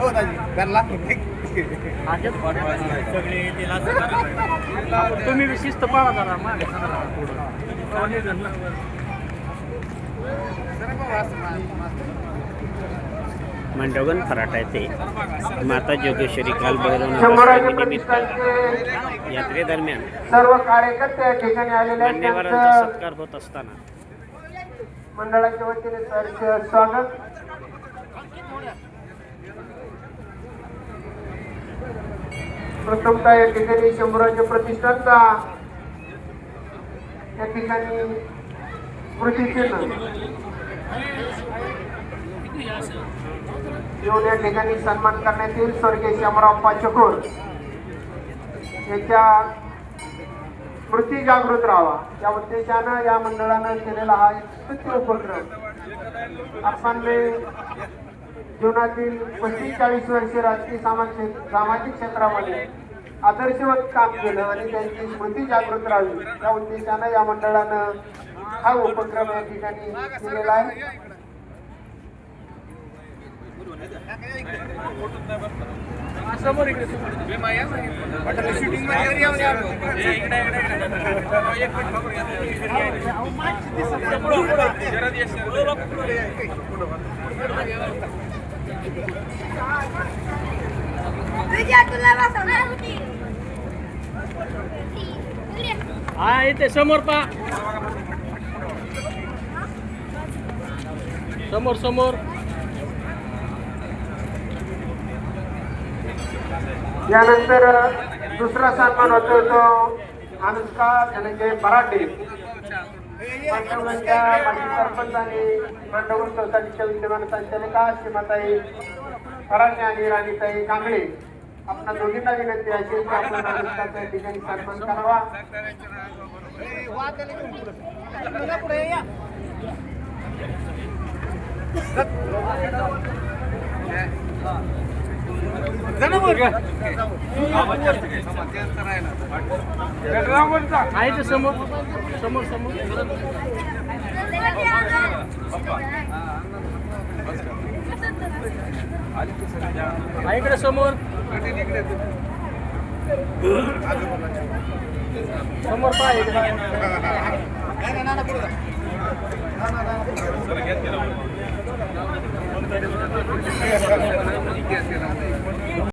हो तुम्ही शिस्त पाळा मागे पुढं. मंडवगण फराटा येथे माता जोगेश्वरी काल भैरवनाथ यात्रेदरम्यान सर्व कार्यकर्ते या ठिकाणी मान्यवरांचा त्यांचं सत्कार होत असताना मंडळाच्या वतीने सहर्ष स्वागत. प्रथमतः या ठिकाणी शंभराच्या प्रतिष्ठानचा या ठिकाणी स्मृतिचिन्ह येऊन या ठिकाणी सन्मान करण्यात येईल. स्वर्गीय श्यामराव पाचकोर याच्या स्मृती जागृत राहावा. या उद्देशानं या मंडळानं केलेला हा एक स्तुत्य उपक्रम. आपण जीवनातील पस्तीस चाळीस राजकीय सामाजिक सामाजिक क्षेत्रामध्ये आदर्शवत काम केलं आणि त्यांची स्मृती जागृत राहावी. या उद्देशानं या मंडळानं हा उपक्रम या ठिकाणी केलेला आहे. समोर इकडे शूटिंगमध्ये हा इथे समोर पा समोर समोर. यानंतर दुसरा सन्मान होतो तो अनुष्का धनंजय मराठे. मंडळाच्या माजी सरपंच आणि मंडळ सोसायटीच्या विद्यमान संचालिका श्रीमताई फराणे आणि राणीताई कांबळे आपल्या दोघींना विनंती असेल की आपण ठिकाणी सन्मान करावा. हा इथे समोर. समोर समोर. हा इकडे समोर. समोर पा